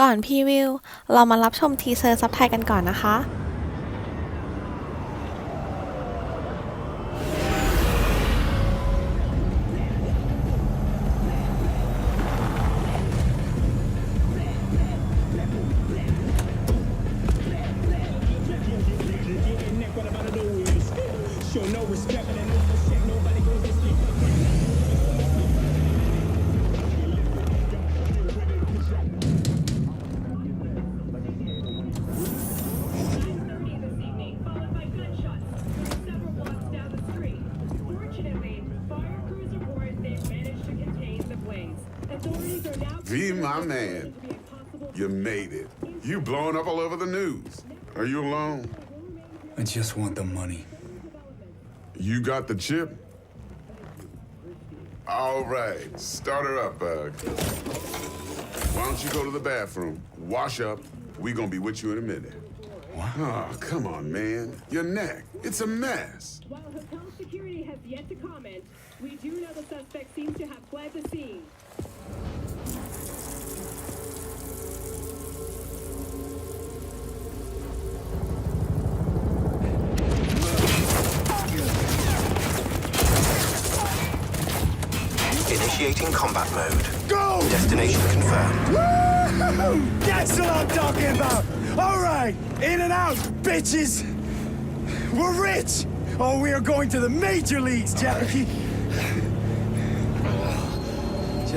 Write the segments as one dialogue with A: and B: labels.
A: ก่อนพรีวิว เรามารับชมทีเซอร์ซับไทยกันก่อนนะคะ
B: followed
C: V, my man.
B: to be a possible
C: You made it. You blowing up all over the news. Are you alone?
D: I just want the money.
C: You got the chip? All right, start her up, Bug. Why don't you go to the bathroom, wash up? We gonna be with you in a minute.
D: What?
C: Oh, come on, man. Your neck. It's a mess.
B: While hotel security has yet to comment, we do know the suspect seems to have fled the scene.
E: Initiating combat mode.
D: Go!
E: Destination confirmed.
D: Woo! That's what I'm talking about! Alright, in and out, bitches! We're rich! Oh, we are going to the major leagues, Jackie!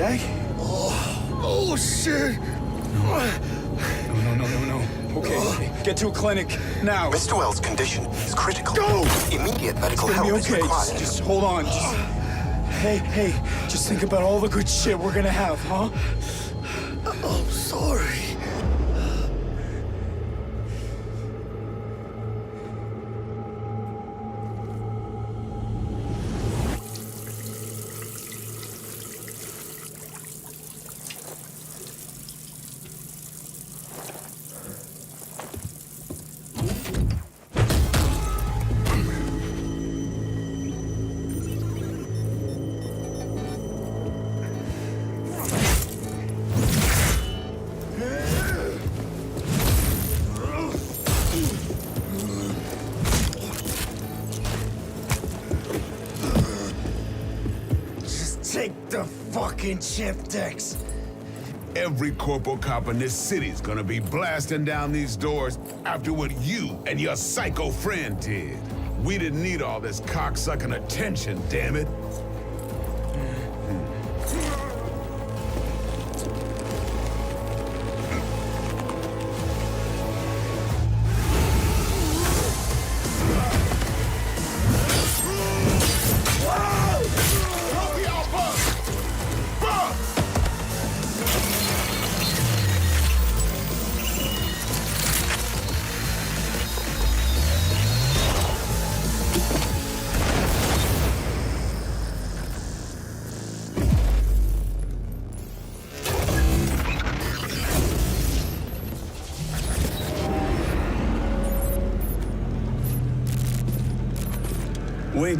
D: Jack? Oh, oh shit! No, no, no, no, no. Okay, okay. get to a clinic now.
E: Mr. Wells' condition is critical.
D: Go!
E: Immediate medical help
D: be
E: is
D: okay.
E: required.
D: Just, just hold on. Just, hey, hey, just think about all the good shit we're gonna have, huh? Fucking chip, Dex.
C: Every corporal cop in this city's gonna be blasting down these doors after what you and your psycho friend did. We didn't need all this cocksucking attention, damn it.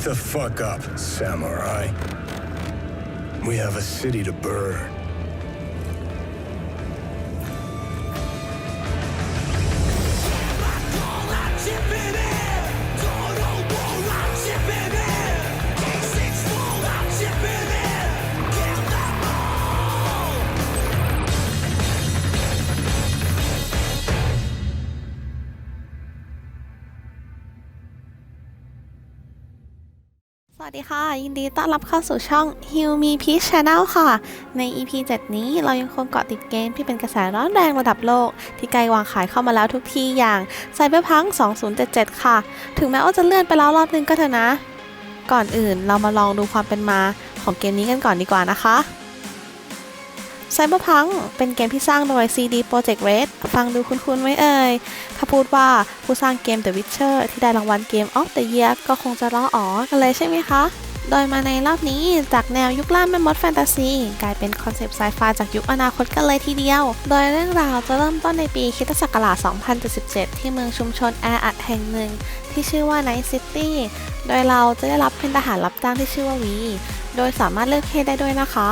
D: The fuck up, samurai. We have a city to burn.
A: สวัสดีค่ะ ยินดีต้อนรับเข้าสู่ช่อง h e l Me Peace Channel ค่ะ ใน EP 7 นี้เรายังคงเกาะติดเกมที่เป็นกระแสร้อนแรงระดับโลก ที่ใกล้วางขายเข้ามาแล้วทุกที่อย่าง Cyberpunk 2077 ค่ะ ถึงแม้ว่าจะเลื่อนไปแล้วรอบนึงก็เถอะนะ ก่อนอื่นเรามาลองดูความเป็นมาของเกมนี้กันก่อนดีกว่านะคะ Cyberpunk เป็นเกมที่สร้างโดย CD Projekt Red ฟังดูคุ้นๆไหมเอ่ย ถ้าพูดว่าผู้สร้างเกม The Witcher ที่ได้รางวัลเกม of the Year ก็คงจะร้ออ๋อกันเลยใช่ไหมคะ โดยมาในรอบนี้จากแนวยุคล่าแม่มดแฟนตาซี กลายเป็นคอนเซปต์ไซไฟจากยุคอนาคตกันเลยทีเดียว โดยเรื่องราวจะเริ่มต้นในปีคริสตศักราช2077 ที่เมืองชุมชนแออัดแห่งหนึ่ง ที่ชื่อว่า Night City โดยเราจะได้รับเป็นทหารรับจ้างที่ชื่อว่าวี โดยสามารถเลือกเพศได้ด้วยนะคะ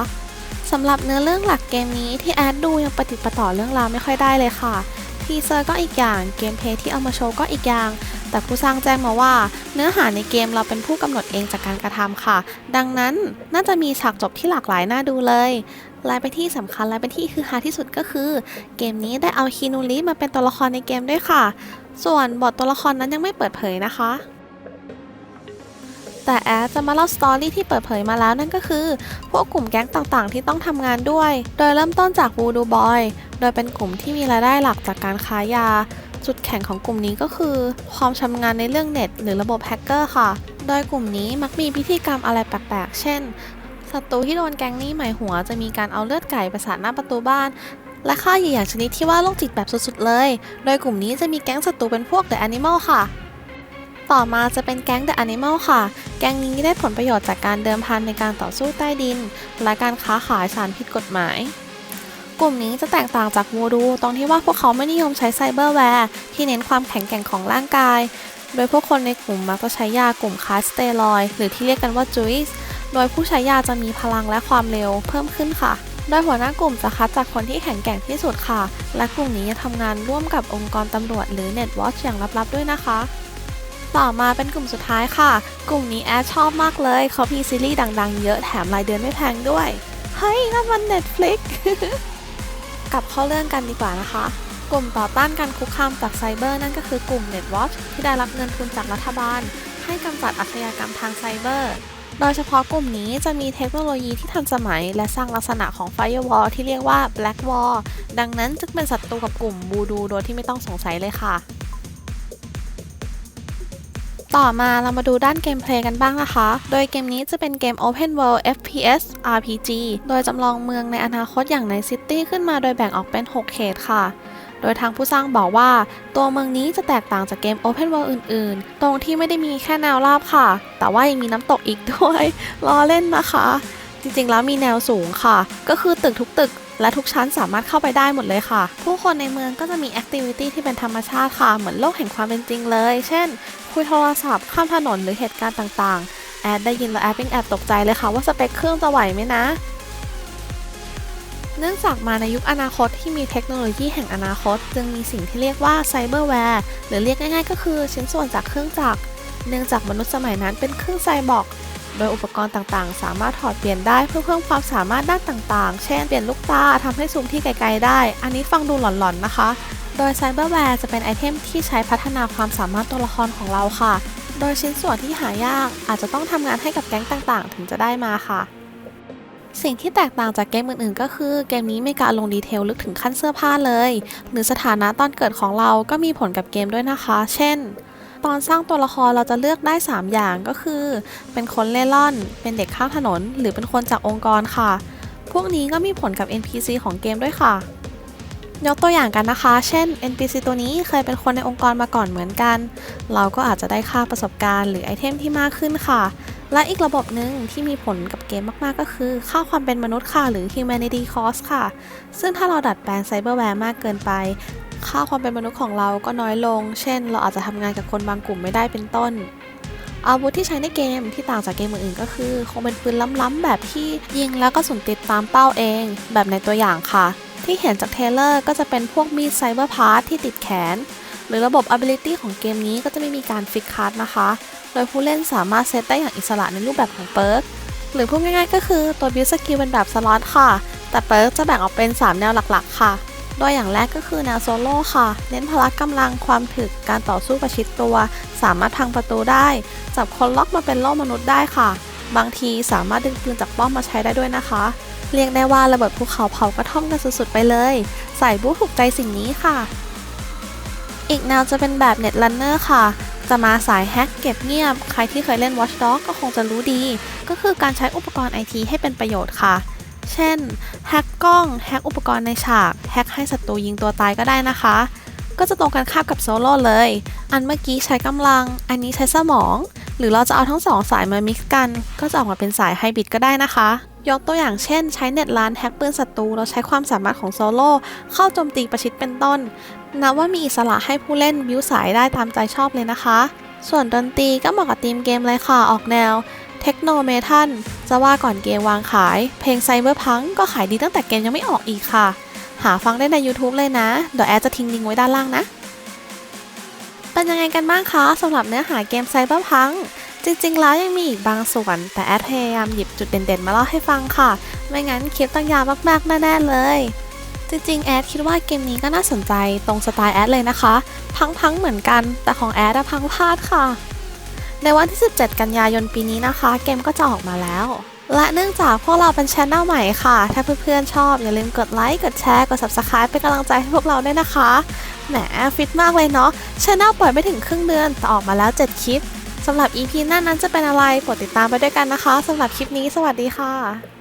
A: สำหรับเนื้อเรื่องหลักเกมนี้ที่แอดดูยังปฏิประต่อเรื่องราวไม่ค่อยได้เลยค่ะ ทีเซอร์ก็อีกอย่างเกมเพย์ที่เอามาโชว์ก็อีกอย่าง แต่ผู้สร้างแจ้งมาว่า เนื้อหาในเกมเราเป็นผู้กำหนดเองจากการกระทำค่ะ ดังนั้นน่าจะมีฉากจบที่หลากหลายน่าดูเลยและไปที่สำคัญและเป็นที่คือฮาที่สุดก็คือ เกมนี้ได้เอาคีนูริมาเป็นตัวละครในเกมด้วยค่ะ ส่วนบทตัวละครนั้นยังไม่เปิดเผยนะคะ แต่แอดจะมาเล่าสตอรี่ที่เปิดเผยมาแล้วนั่นก็คือ พวกกลุ่มแก๊งต่างๆ ที่ต้องทำงานด้วย โดยเริ่มต้นจากวูดูบอย โดยเป็นกลุ่มที่มีรายได้หลักจากการค้ายา จุดแข็งของกลุ่มนี้ก็คือ ความชำนาญในเรื่องเน็ต หรือระบบแฮกเกอร์ค่ะ โดยกลุ่มนี้มักมีพิธีกรรมอะไรแปลกๆ เช่น ศัตรูที่โดนแก๊งนี้หมายหัวจะมีการเอาเลือดไก่ไปสาดหน้าประตูบ้านและฆ่าเหยื่ออย่างชนิดที่ว่าโรคจิตแบบสุดๆเลย โดยกลุ่มนี้จะมีแก๊งศัตรูเป็นพวก The Animal ค่ะ ต่อมาจะเป็นแก๊ง The Animal ค่ะ แก๊งนี้ได้ผลประโยชน์จากการเดิมพันในการต่อสู้ใต้ดิน และการค้าขายสารผิดกฎหมาย กลุ่มนี้จะแตกต่างจากวูดูตรงที่ว่าพวกเขาไม่นิยมใช้ไซเบอร์แวร์ ที่เน้นความแข็งแกร่งของร่างกาย โดยพวกคนในกลุ่มมักจะใช้ยากลุ่มคาสเตรอยหรือที่เรียกกันว่าจุยส์โดยผู้ใช้ยาจะมีพลังและความเร็วเพิ่มขึ้นค่ะโดยหัวหน้ากลุ่มจะคัดจากคนที่แข็งแกร่งที่สุดค่ะ และกลุ่มนี้จะทำงานร่วมกับองค์กรตำรวจหรือ Netwatch อย่างลับๆด้วยนะคะ ต่อมาเป็นกลุ่มสุดท้ายค่ะ กลุ่มนี้แอดชอบมากเลยเขามีซีรีส์ดังๆ เยอะแถมรายเดือนไม่แพงด้วย เฮ้ยนั่นมัน Netflix กลับเข้าเรื่องกันดีกว่านะคะ กลุ่มต่อต้านการคุกคามจากไซเบอร์นั่นก็คือกลุ่ม Netwatch ที่ได้รับเงินทุนจากรัฐบาล ให้กำจัดอาชญากรรมทางไซเบอร์ โดยเฉพาะกลุ่มนี้จะมีเทคโนโลยีที่ทันสมัย และสร้างลักษณะของ Firewall ที่เรียกว่า Black Wall ดังนั้นจึงเป็นศัตรูกับกลุ่มบูดูโดยที่ไม่ต้องสงสัยเลยค่ะ ต่อมาเรามาดูด้านเกมเพลย์กันบ้างนะคะ โดยเกมนี้จะเป็นเกม Open World FPS RPG โดยจำลองเมืองในอนาคตอย่างในซิตี้ขึ้นมาโดยแบ่งออกเป็น 6 เขตค่ะ โดยทางผู้สร้างบอกว่า ตัวเมืองนี้จะแตกต่างจากเกม Open World อื่นๆ ตรงที่ไม่ได้มีแค่แนวราบค่ะ แต่ว่ายังมีน้ำตกอีกด้วยล้อเล่นนะคะ จริงๆแล้วมีแนวสูงค่ะ ก็คือตึกทุกตึก และทุกชั้นสามารถเข้าไปได้หมดเลยค่ะ ผู้คนในเมืองก็จะมีแอคทิวิตี้ที่เป็นธรรมชาติค่ะ เหมือนโลกแห่งความเป็นจริงเลย เช่น คุยโทรศัพท์ ข้ามถนนหรือเหตุการณ์ต่างๆ แอดได้ยินแล้วแอดเป็นแอบตกใจเลยค่ะว่าสเปคเครื่องจะไหวไหมนะเนื่องจากมาในยุคอนาคตที่มีเทคโนโลยีแห่งอนาคต จึงมีสิ่งที่เรียกว่าไซเบอร์แวร์หรือเรียกง่ายๆ ก็คือชิ้นส่วนจากเครื่องจักร เนื่องจากมนุษย์สมัยนั้นเป็นเครื่องไซบอร์ก โดยอุปกรณ์ต่างๆ สามารถถอดเปลี่ยนได้เพื่อเพิ่มความสามารถด้านต่างๆ เช่น เปลี่ยนลูกตาทำให้ซูมที่ไกลๆได้ อันนี้ฟังดูหลอนๆนะคะ โดยไซเบอร์แวร์จะเป็นไอเทมที่ใช้พัฒนาความสามารถตัวละครของเราค่ะ โดยชิ้นส่วนที่หายากอาจจะต้องทำงานให้กับแก๊งต่างๆ ถึงจะได้มาค่ะสิ่งที่แตกต่างจากเกมอื่นๆ ก็คือเกมนี้ไม่การลงดีเทลลึกถึงขั้นเสื้อผ้าเลย หรือสถานะตอนเกิดของเราก็มีผลกับเกมด้วยนะคะ เช่น ตอนสร้างตัวละครเราจะเลือกได้ 3 อย่างก็คือ เป็นคนเล่ร่อน เป็นเด็กข้ามถนน หรือเป็นคนจากองค์กรค่ะ พวกนี้ก็มีผลกับ NPC ของเกมด้วยค่ะ ยกตัวอย่างกันนะคะ เช่น NPC ตัวนี้เคยเป็นคนในองค์กรมาก่อนเหมือนกัน เราก็อาจจะได้ค่าประสบการณ์หรือไอเทมที่มากขึ้นค่ะ และอีกระบบหนึ่งที่มีผลกับเกมมากๆก็คือ ค่าความเป็นมนุษย์ค่ะหรือ humanity cost ค่ะ ซึ่งถ้าเราดัดแปลงไซเบอร์แวร์มากเกินไป ค่าความเป็นมนุษย์ของเราก็น้อยลง เช่น เราอาจจะทำงานกับคนบางกลุ่มไม่ได้เป็นต้น อาวุธที่ใช้ในเกมที่ต่างจากเกมอื่นๆก็คือ คงเป็นปืนล้ำๆแบบที่ยิงแล้วก็สุนติดตามเป้าเอง แบบในตัวอย่างค่ะ ที่เห็นจากเทเลอร์ก็จะเป็นพวกมีดไซเบอร์พาร์ทที่ติดแขน หรือระบบ ability ของเกมนี้ก็จะไม่มีการฟิกคัสนะคะ โดยผู้เล่นสามารถเซตได้อย่างอิสระในรูปแบบของเปิร์กหรือพูดง่ายๆ ก็คือตัวบิวสกิลเป็นแบบสล็อตค่ะ แต่เปิร์กจะแบ่งออกเป็น 3 แนวหลักๆ ค่ะ โดยอย่างแรกก็คือแนวโซโล่ค่ะ เน้นพละกำลังความถึกการต่อสู้ประชิดตัว สามารถพังประตูได้ จับคนล็อกมาเป็นโล่มนุษย์ได้ค่ะ บางทีสามารถดึงปืนจากป้อมมาใช้ได้ด้วยนะคะ เรียกได้ว่าระเบิดภูเขาเผากระท่อมกันสุดๆไปเลย ใส่บู๊ถูกใจสิ่งนี้ค่ะ อีกแนวจะเป็นแบบ Net Runner ค่ะจะมาสายแฮ็กเก็บเงียบ ใครที่เคยเล่น Watch Dogs ก็คงจะรู้ดี ก็คือการใช้อุปกรณ์ไอทีให้เป็นประโยชน์ค่ะ เช่น แฮ็กกล้อง แฮ็กอุปกรณ์ในฉาก แฮ็กให้ศัตรูยิงตัวตายก็ได้นะคะ ก็จะตรงกันข้ามกับโซโล่เลย อันเมื่อกี้ใช้กำลัง อันนี้ใช้สมอง หรือเราจะเอาทั้งสองสายมามิกซ์กัน ก็จะออกมาเป็นสายไฮบริดก็ได้นะคะ ยกตัวอย่างเช่น ใช้เน็ตลานแฮ็กปืนศัตรู เราใช้ความสามารถของโซโล่เข้าโจมตีประชิดเป็นต้น นับว่ามีอิสระให้ผู้เล่นบิวสายได้ตามใจชอบเลยนะคะ ส่วนดนตรีก็เหมาะกับธีมเกมเลยค่ะ ออกแนว เทคโนเมทัลจะว่าก่อนเกมวางขาย เพลงไซเบอร์พังก็ขายดีตั้งแต่เกมยังไม่ออกอีกค่ะ หาฟังได้ใน YouTube เลยนะ เดี๋ยวแอดจะทิ้งลิงก์ไว้ด้านล่างนะ เป็นยังไงกันบ้างคะสำหรับเนื้อหาเกมไซเบอร์พังจริงๆแล้วยังมีอีกบางส่วน แต่แอดพยายามหยิบจุดเด่นๆ มาเล่าให้ฟังค่ะ ไม่งั้นคลิปต้องยาวมากๆแน่ๆเลยจริงๆ แอดคิดว่าเกมนี้ก็น่าสนใจตรงสไตล์แอดเลยนะคะ พังๆเหมือนกัน แต่ของแอดอะพังพลาดค่ะ ในวันที่ 17 กันยายนปีนี้นะคะ เกมก็จะออกมาแล้ว และเนื่องจากพวกเราเป็นช anel ใหม่ค่ะ ถ้าเพื่อนๆชอบ อย่าลืมกดไลค์กดแชร์กด subscribe เป็นกำลังใจให้พวกเราด้วยนะคะแหมฟิตมากเลยเนาะช anel ปล่อยไม่ถึงครึ่งเดือนแต่ออกมาแล้ว 7 คลิปสำหรับ EP หน้านั้นจะเป็นอะไรโปรดติดตามไปด้วยกันนะคะสำหรับคลิปนี้ สวัสดีค่ะ